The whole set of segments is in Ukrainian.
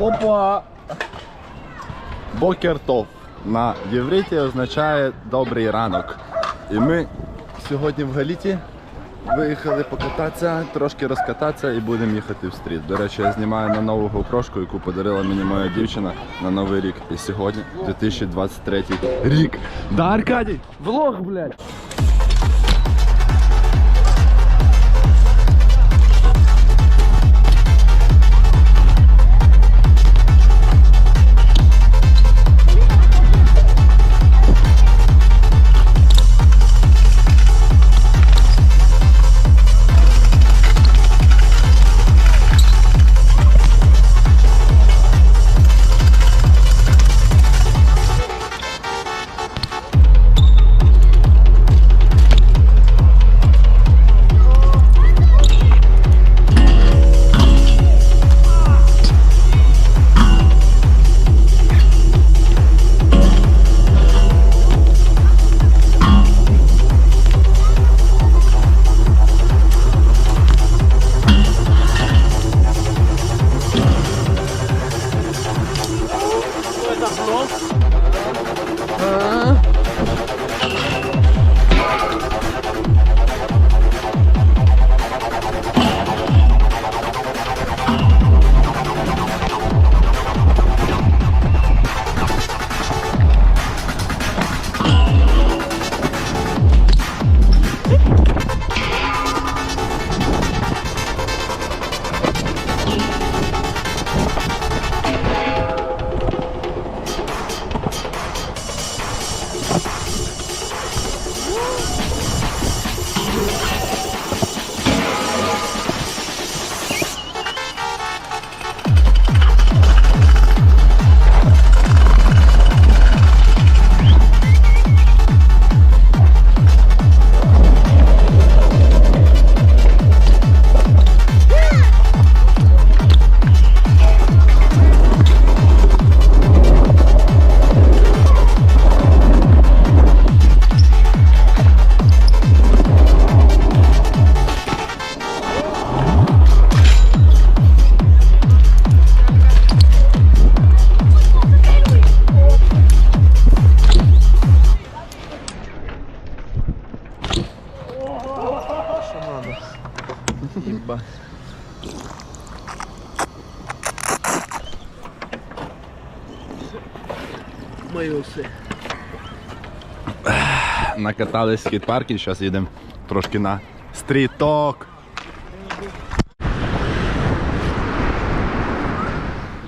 Опа! Бокертов на євриті означає добрий ранок. І ми сьогодні в Галіті виїхали покататися, трошки розкататися і будемо їхати в стріт. До речі, я знімаю на нову GoPro, яку подарила мені моя дівчина на новий рік. І сьогодні 2023 рік. Да, Аркадій? Влог, блядь! Моє все. Накатались в скейт-парки, зараз їдемо трошки на стріток.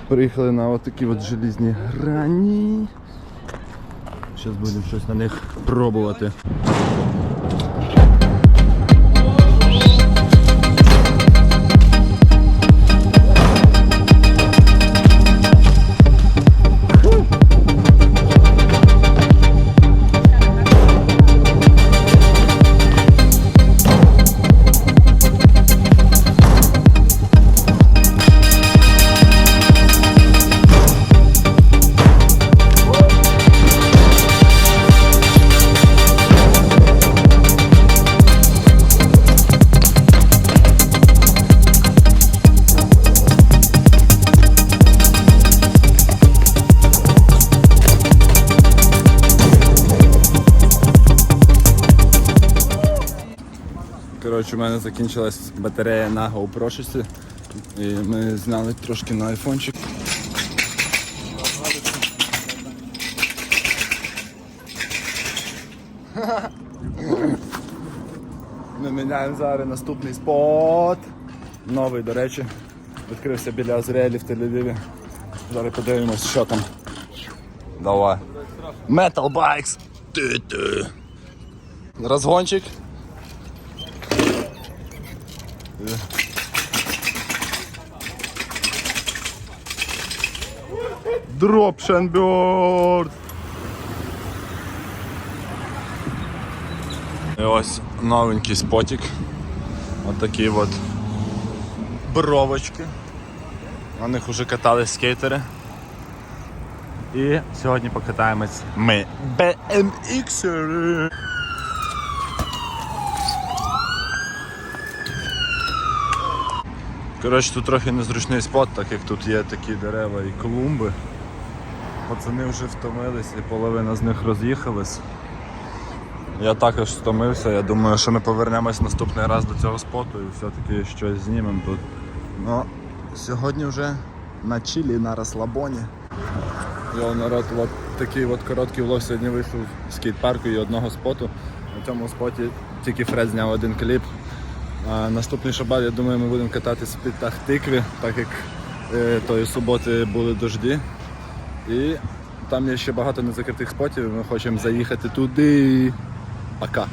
Приїхали на отакі от желізні грані. Зараз будемо щось на них пробувати. Коротше, у мене закінчилась батарея на GoPro, і ми зняли трошки на айфончик. Ми міняємо зараз наступний спот. Новий, до речі, відкрився біля Азріелі в Тель-Авіві. Зараз подивимось, що там. Давай. Metal Bikes. Розгончик. Дропшенберд. І ось новенький спотик. Ось такі от бровочки. На них вже катались скейтери. І сьогодні покатаємось ми BMX-ери. Коротше, тут трохи незручний спот, так як тут є такі дерева і клумби. Пацани вже втомились і половина з них роз'їхались. Я також втомився, я думаю, що ми повернемось наступний раз до цього споту і все-таки щось знімемо тут. Ну, сьогодні вже на чилі, на розслабоні. Йо, народ, от такий от короткий влог сьогодні вийшов з скейт-парку і одного споту. На цьому споті тільки Фред зняв один кліп. Наступний шабат, я думаю, ми будемо кататись в пітах тикві, так як е, тої суботи були дожді. І там є ще багато незакритих спотів, ми хочемо заїхати туди. Пока.